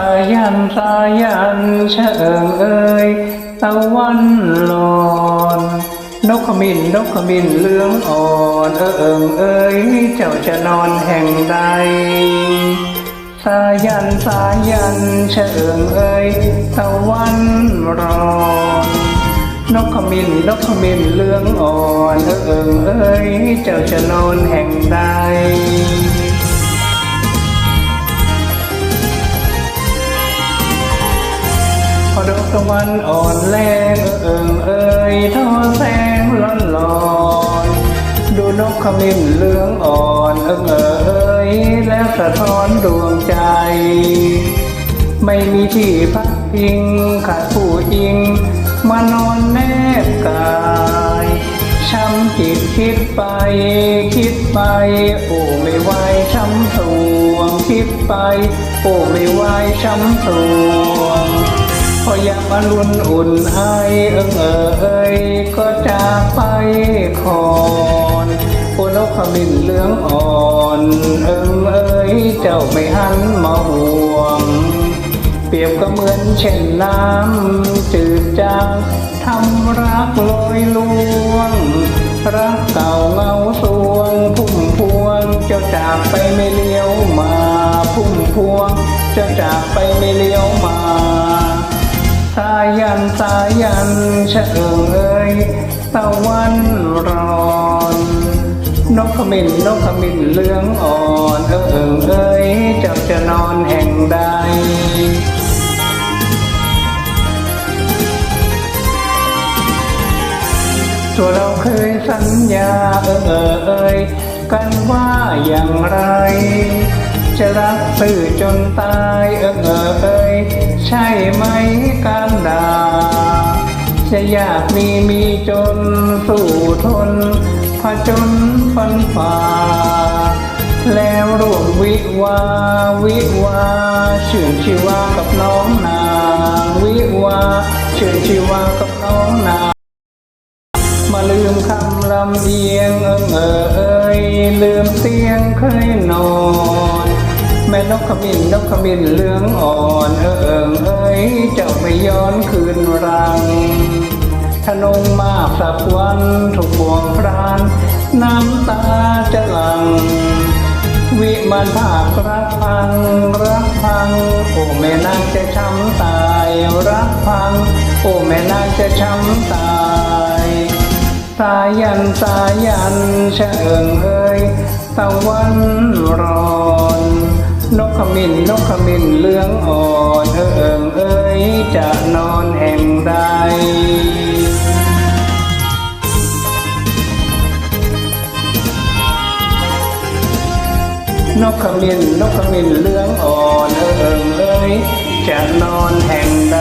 ายันสายันเชิงเอ่ยตะวันหลอนนกขมิ้นนกขมิ้นเลืองอ่อนเอิงเอ่ยเจ้าจะนอนแห่งใด สายันสายันเชิงเอ่ยตะวันร้อนนกขมิ้นนกขมิ้นเลืองอ่อนเอิงเอ่ยเจ้าจะนอนแห่งใด ตะวันอ่อนแรงเอิงเอ่ยทอแสงร้อนลอยดูนกขมิ้นเหลืองอ่อนเอิงเอ่ยแล้วสะท้อนดวงใจ ไม่มีที่พักพิงขาดผู้อิง มานอนแนบกายช้ำจิตคิดไป คิดไป โอ้ไม่ไหวช้ำสวงคิดไป โอ้ไม่ไหวช้ำสว งพอยามอรุณอุ่นไอเอิงเอ่ยก็จากไปคอนโอนกขมิ้นเหลืองอ่อนเอิงเอ่ยเจ้าไม่หันมาห่วง เปรียบก็เหมือนเช่นน้ำจืดจางทำรักลอยลวง รักเก่าเงาสวง พุ่มพวงเจ้าจากไปไม่เลี้ยวมา พุ่มพวงเจ้าจากไปไม่เลี้ยวมา สายันสายันเชิงเอ่ยตะวันร้อนนกขมิ้นนกขมิ้นเหลืองอ่อนเอิงเอ่ยเจ้าจะนอนแห่งใดตัวเราเคยสัญญาเออเออเอยกันว่าอย่างไร จะรักซื่อจนตายเออเออเอย ใช่ไหมการดาจะอยากมีมีจนสู้ทนผจญฟันฝ่า แล้วร่วมวิวา วิวาชื่นชีวากับน้องนางวิวาชื่นชีวากับน้องนางมาลืมคำลำเอียงเอิงเอ่ยลืมเตียงเคยนอน แม่นกขมิ้นนกขมิ้นเหลืองอ่อนเอิงเอ่ยเจ้าไม่ย้อนคืนรังทนงมากสักวันถูกบ่วงพราน น้ำตาจะหลัง วิมานภาครักพัง รักพัง โอ้แม่นางจะช้ำตาย รักพัง โอ้แม่นางจะช้ำตายสายันสายันเชิงเอ่ยตะวันร้อน นกขมิ้นนกขมิ้นเหลืองอ่อนเอิงเอ่ยจะนอนแห่งใดนกขมิ้นนกขมิ้นเหลืองอ่อนเอิงเอ่ยจะนอนแห่งใด